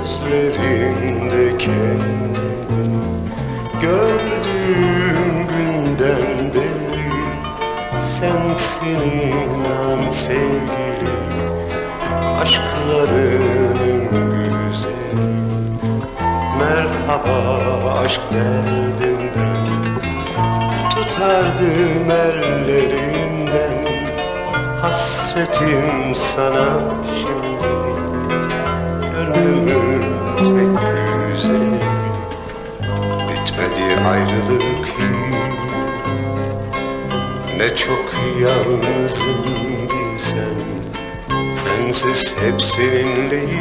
gözlerinde Gördüğüm günden beri sensin inan sevgilim Aşkların en güzeli. Merhaba aşk derdimden Tutardım ellerinden Hasretim sana şimdi Tek güzeli Bitmedi ayrılık Ne çok yalnızım bilsen Sensiz hep seninleyim.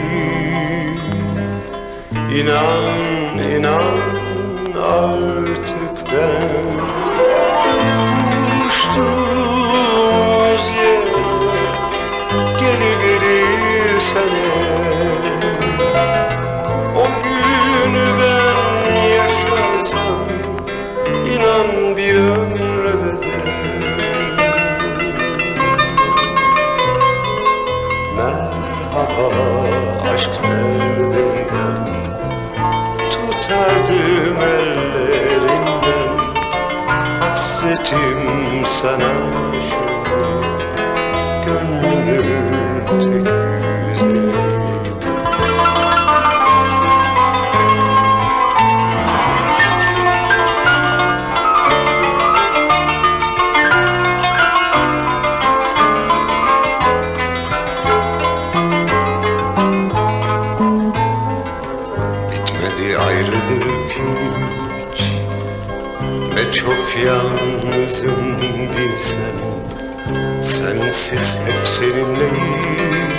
İnan, inan artık sana Ne çok yalnızım bilsen Sensiz hep seninleyim.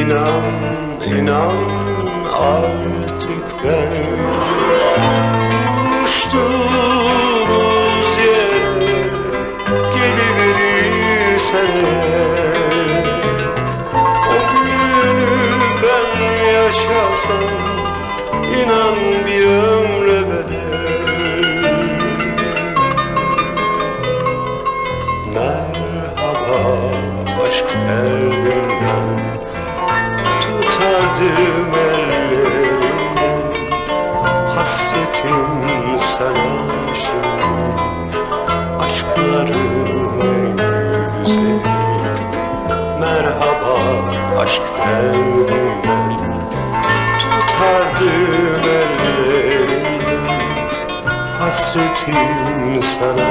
İnan, inan artık ben sana şimdi Aşkların en Merhaba aşk derdimden Tutardım ellerinden Hasretim sana